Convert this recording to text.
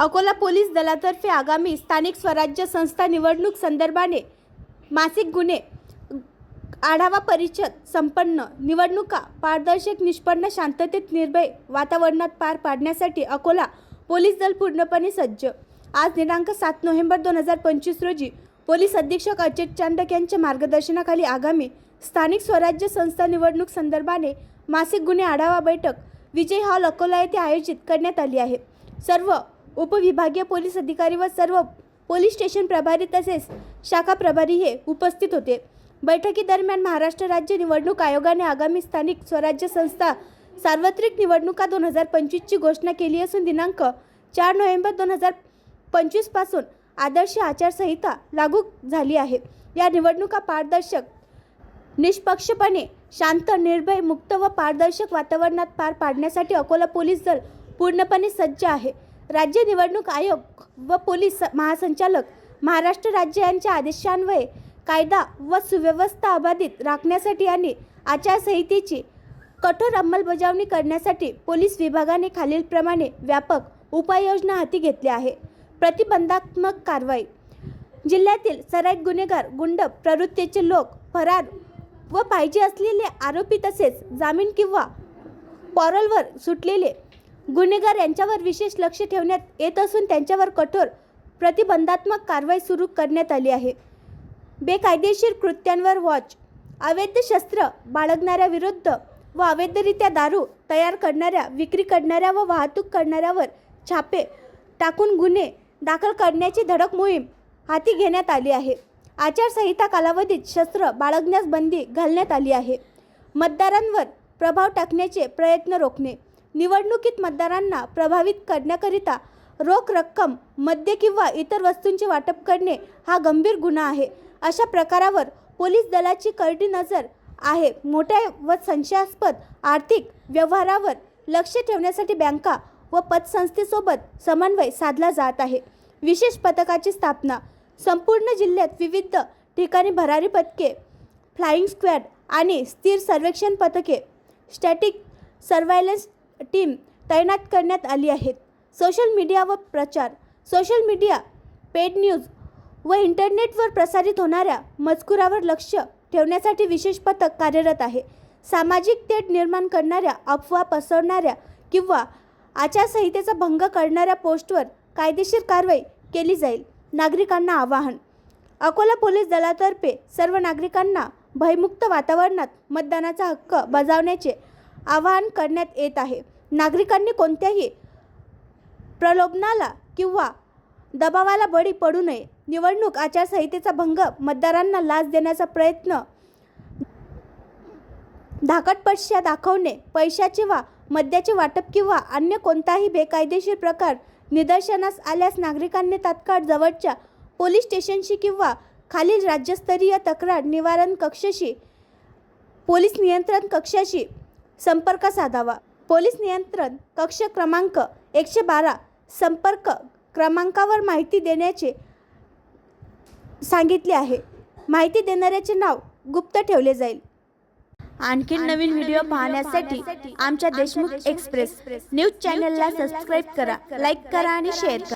Akola police दलातर्फे आगामी स्थानिक स्वराज्य संस्था निवडणूक संदर्भाने मासिक गुन्हे आढावा परिषद संपन्न निवडणुका पारदर्शक निष्पन्न शांततेत निर्भय वातावरणात पार पाडण्यासाठी अकोला पोलीस दल पूर्णपणे सज्ज. आज दिनांक सात नोव्हेंबर दोन हजार पंचवीस रोजी पोलीस अधीक्षक अचित चांडक यांच्या मार्गदर्शनाखाली आगामी स्थानिक स्वराज्य संस्था निवडणूक संदर्भाने मासिक गुन्हे आढावा बैठक विजय हॉल अकोला येथे आयोजित करण्यात आली आहे. सर्व उपविभागीय पोलीस अधिकारी व सर्व पोलीस स्टेशन प्रभारी तसेच शाखा प्रभारी हे उपस्थित होते. बैठकीदरम्यान महाराष्ट्र राज्य निवडणूक आयोगाने आगामी स्थानिक स्वराज्य संस्था सार्वत्रिक निवडणुका दोन हजार पंचवीसची घोषणा केली असून दिनांक चार नोव्हेंबर दोन हजार पंचवीसपासून आदर्श आचारसंहिता लागू झाली आहे. या निवडणुका पारदर्शक निष्पक्षपणे शांत निर्भय मुक्त व पारदर्शक वातावरणात पार पाडण्यासाठी अकोला पोलीस दल पूर्णपणे सज्ज आहे. राज्य निवडणूक आयोग व पोलीस महासंचालक महाराष्ट्र राज्य यांच्या आदेशान्वये कायदा व सुव्यवस्था अबाधित राखण्यासाठी आणि आचारसंहितेची कठोर अंमलबजावणी करण्यासाठी पोलीस विभागाने खालीलप्रमाणे व्यापक उपाययोजना हाती घेतल्या आहे. प्रतिबंधात्मक कारवाई. जिल्ह्यातील सराईत गुन्हेगार गुंड प्रवृत्तीचे लोक फरार व पाहिजे असलेले आरोपी तसेच जामीन किंवा पॉरलवर सुटलेले गुन्हेगार यांच्यावर विशेष लक्ष ठेवण्यात येत असून त्यांच्यावर कठोर प्रतिबंधात्मक कारवाई सुरू करण्यात आली आहे. बेकायदेशीर कृत्यांवर वॉच अवैध शस्त्र बाळगणाऱ्या विरुद्ध व अवैधरित्या दारू तयार करणाऱ्या विक्री करणाऱ्या व वाहतूक करणाऱ्यावर छापे टाकून गुन्हे दाखल करण्याची धडक मोहीम हाती घेण्यात आली आहे. आचारसंहिता कालावधीत शस्त्र बाळगण्यास बंदी घालण्यात आली आहे. मतदारांवर प्रभाव टाकण्याचे प्रयत्न रोखणे निवडणुकीत मतदारांना प्रभावित करण्याकरिता रोख रक्कम मद्य किंवा इतर वस्तूंचे वाटप करणे हा गंभीर गुन्हा आहे. अशा प्रकारावर पोलीस दलाची करडी नजर आहे. मोठ्या व संशयास्पद आर्थिक व्यवहारावर लक्ष ठेवण्यासाठी बँका व पतसंस्थेसोबत समन्वय साधला जात आहे. विशेष पथकाची स्थापना संपूर्ण जिल्ह्यात विविध ठिकाणी भरारी पथके फ्लाईंग स्क्वॅड आणि स्थिर सर्वेक्षण पथके स्टॅटिक सर्वायलन्स टीम तैनात करण्यात आली आहेत. सोशल मीडिया व प्रचार सोशल मीडिया पेड न्यूज व इंटरनेटवर प्रसारित होणाऱ्या मजकुरावर लक्ष ठेवण्यासाठी विशेष पथक कार्यरत आहे. सामाजिक तेढ निर्माण करणाऱ्या अफवा पसरणाऱ्या किंवा आचारसंहितेचा भंग करणाऱ्या पोस्टवर कायदेशीर कारवाई केली जाईल नागरिकांना आवाहन. अकोला पोलीस दलातर्फे सर्व नागरिकांना भयमुक्त वातावरणात मतदानाचा हक्क बजावण्याचे आवाहन करण्यात येत आहे. नागरिकांनी कोणत्याही प्रलोभनाला किंवा दबावाला बळी पडू नये. निवडणूक आचारसंहितेचा भंग मतदारांना लाच देण्याचा प्रयत्न धाकटपट्ट्या दाखवणे पैशाचे वा मद्याचे वाटप किंवा अन्य कोणताही बेकायदेशीर प्रकार निदर्शनास आल्यास नागरिकांनी तात्काळ जवळच्या पोलीस स्टेशनशी किंवा खालील राज्यस्तरीय तक्रार निवारण कक्षाशी पोलीस नियंत्रण कक्षाशी संपर्क साधावा. पोलीस नियंत्रण कक्ष क्रमांक एकशे बारा संपर्क क्रमांकावर माहिती देण्याचे सांगितले आहे. माहिती देणाऱ्याचे नाव गुप्त ठेवले जाईल. आणखीन नवीन व्हिडिओ पाहण्यासाठी आमच्या देशमुख एक्सप्रेस. न्यूज चॅनलला सबस्क्राईब करा लाईक करा आणि शेअर करा.